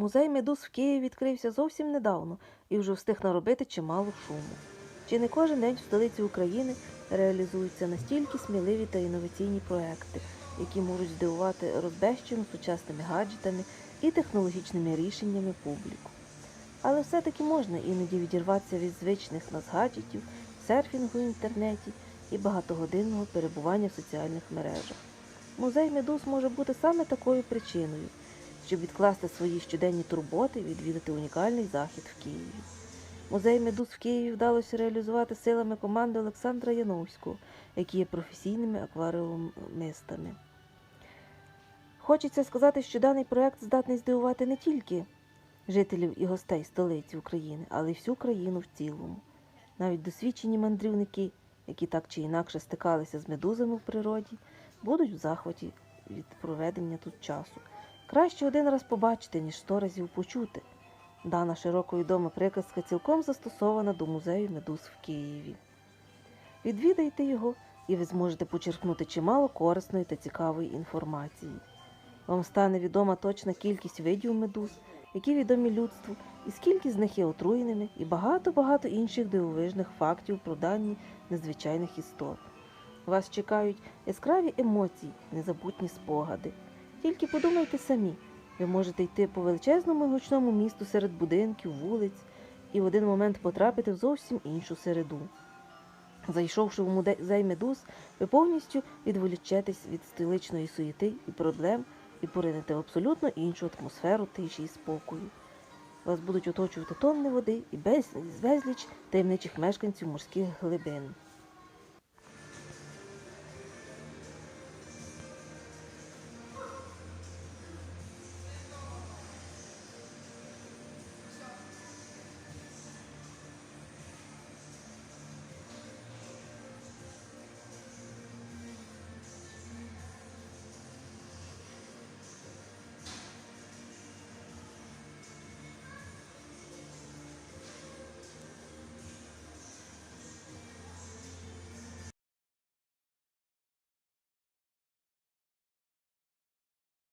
Музей медуз в Києві відкрився зовсім недавно і вже встиг наробити чимало шуму. Чи не кожен день в столиці України реалізуються настільки сміливі та інноваційні проекти, які можуть здивувати розбещену сучасними гаджетами і технологічними рішеннями публіку. Але все-таки можна іноді відірватися від звичних нас гаджетів, серфінгу в інтернеті і багатогодинного перебування в соціальних мережах. Музей медуз може бути саме такою причиною, щоб відкласти свої щоденні турботи і відвідати унікальний захід в Києві. Музей медуз в Києві вдалося реалізувати силами команди Олександра Яновського, які є професійними акваріумистами. Хочеться сказати, що даний проект здатний здивувати не тільки жителів і гостей столиці України, але й всю країну в цілому. Навіть досвідчені мандрівники, які так чи інакше стикалися з медузами в природі, будуть в захваті від проведення тут часу. Краще один раз побачити, ніж сто разів почути. Дана широко відома приказка цілком застосована до музею медуз в Києві. Відвідайте його, і ви зможете почерпнути чимало корисної та цікавої інформації. Вам стане відома точна кількість видів медуз, які відомі людству, і скільки з них є отруєними, і багато-багато інших дивовижних фактів про дані незвичайних істот. Вас чекають яскраві емоції, незабутні спогади. Тільки подумайте самі, ви можете йти по величезному і гучному місту серед будинків, вулиць і в один момент потрапити в зовсім іншу середу. Зайшовши в музей ви повністю відволічетесь від столичної суєти і проблем і поринете в абсолютно іншу атмосферу тиші і спокою. Вас будуть оточувати тонни води і без, безліч таємничих мешканців морських глибин.